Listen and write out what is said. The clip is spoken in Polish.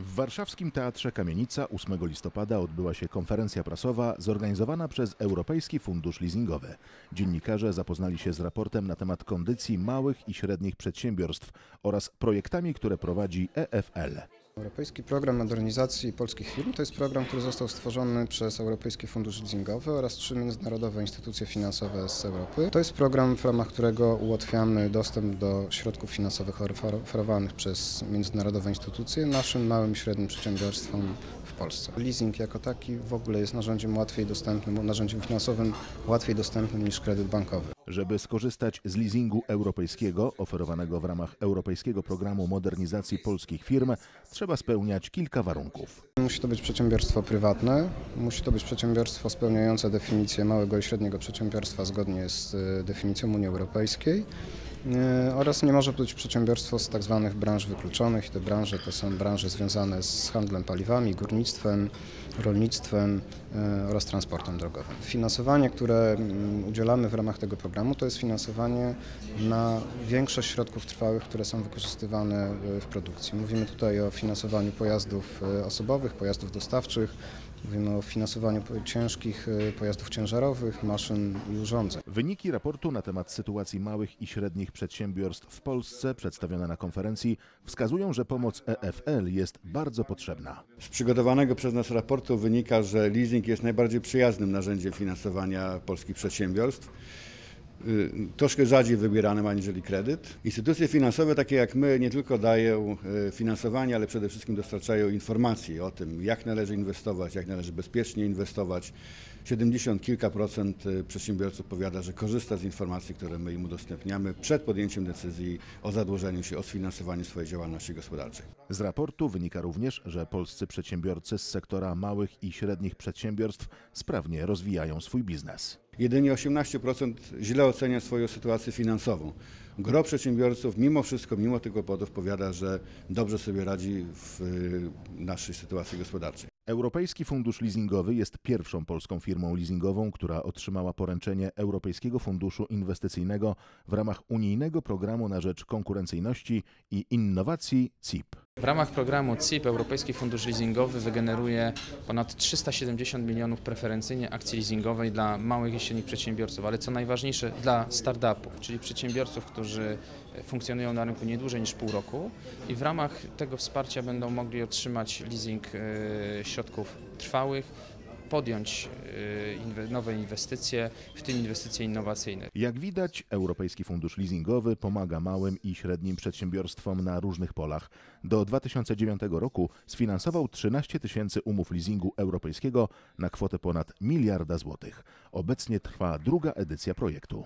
W warszawskim Teatrze Kamienica 8 listopada odbyła się konferencja prasowa zorganizowana przez Europejski Fundusz Leasingowy. Dziennikarze zapoznali się z raportem na temat kondycji małych i średnich przedsiębiorstw oraz projektami, które prowadzi EFL. Europejski Program Modernizacji Polskich Firm to jest program, który został stworzony przez Europejski Fundusz Leasingowy oraz trzy międzynarodowe instytucje finansowe z Europy. To jest program, w ramach którego ułatwiamy dostęp do środków finansowych oferowanych przez międzynarodowe instytucje naszym małym i średnim przedsiębiorstwom w Polsce. Leasing jako taki w ogóle jest narzędziem łatwiej dostępnym, narzędziem finansowym łatwiej dostępnym niż kredyt bankowy. Żeby skorzystać z leasingu europejskiego oferowanego w ramach Europejskiego Programu Modernizacji Polskich Firm, trzeba spełniać kilka warunków. Musi to być przedsiębiorstwo prywatne, musi to być przedsiębiorstwo spełniające definicję małego i średniego przedsiębiorstwa zgodnie z e, definicją Unii Europejskiej oraz nie może być przedsiębiorstwo z tak zwanych branż wykluczonych. I te branże to są branże związane z handlem paliwami, górnictwem, rolnictwem e, oraz transportem drogowym. Finansowanie, które mm, udzielamy w ramach tego programu to jest finansowanie na większość środków trwałych, które są wykorzystywane w produkcji. Mówimy tutaj o finansowaniu pojazdów e, osobowych, pojazdów dostawczych, mówimy o finansowaniu ciężkich e, pojazdów ciężarowych, maszyn i urządzeń. Wyniki raportu na temat sytuacji małych i średnich przedsiębiorstw w Polsce przedstawione na konferencji wskazują, że pomoc EFL jest bardzo potrzebna. Z przygotowanego przez nas raportu wynika, że leasing jest najbardziej przyjaznym narzędziem finansowania polskich przedsiębiorstw. Y, Troszkę rzadziej wybieranym aniżeli kredyt. Instytucje finansowe, takie jak my, nie tylko dają y, finansowanie, ale przede wszystkim dostarczają informacji o tym, jak należy inwestować, jak należy bezpiecznie inwestować. 70 kilka procent y, przedsiębiorców powiada, że korzysta z informacji, które my im udostępniamy przed podjęciem decyzji o zadłużeniu się, o sfinansowaniu swojej działalności gospodarczej. Z raportu wynika również, że polscy przedsiębiorcy z sektora małych i średnich przedsiębiorstw sprawnie rozwijają swój biznes. Jedynie 18% źle ocenia swoją sytuację finansową. Gro przedsiębiorców mimo wszystko, mimo tych kłopotów powiada, że dobrze sobie radzi w y, naszej sytuacji gospodarczej. Europejski Fundusz Leasingowy jest pierwszą polską firmą leasingową, która otrzymała poręczenie Europejskiego Funduszu Inwestycyjnego w ramach unijnego programu na rzecz konkurencyjności i innowacji CIP. W ramach programu CIP Europejski Fundusz Leasingowy wygeneruje ponad 370 milionów preferencyjnie akcji leasingowej dla małych i średnich przedsiębiorców, ale co najważniejsze dla startupów, czyli przedsiębiorców, którzy funkcjonują na rynku nie dłużej niż pół roku i w ramach tego wsparcia będą mogli otrzymać leasing e, środków trwałych, podjąć inwe- nowe inwestycje, w tym inwestycje innowacyjne. Jak widać, Europejski Fundusz Leasingowy pomaga małym i średnim przedsiębiorstwom na różnych polach. Do 2009 roku sfinansował 13 tysięcy umów leasingu europejskiego na kwotę ponad miliarda złotych. Obecnie trwa druga edycja projektu.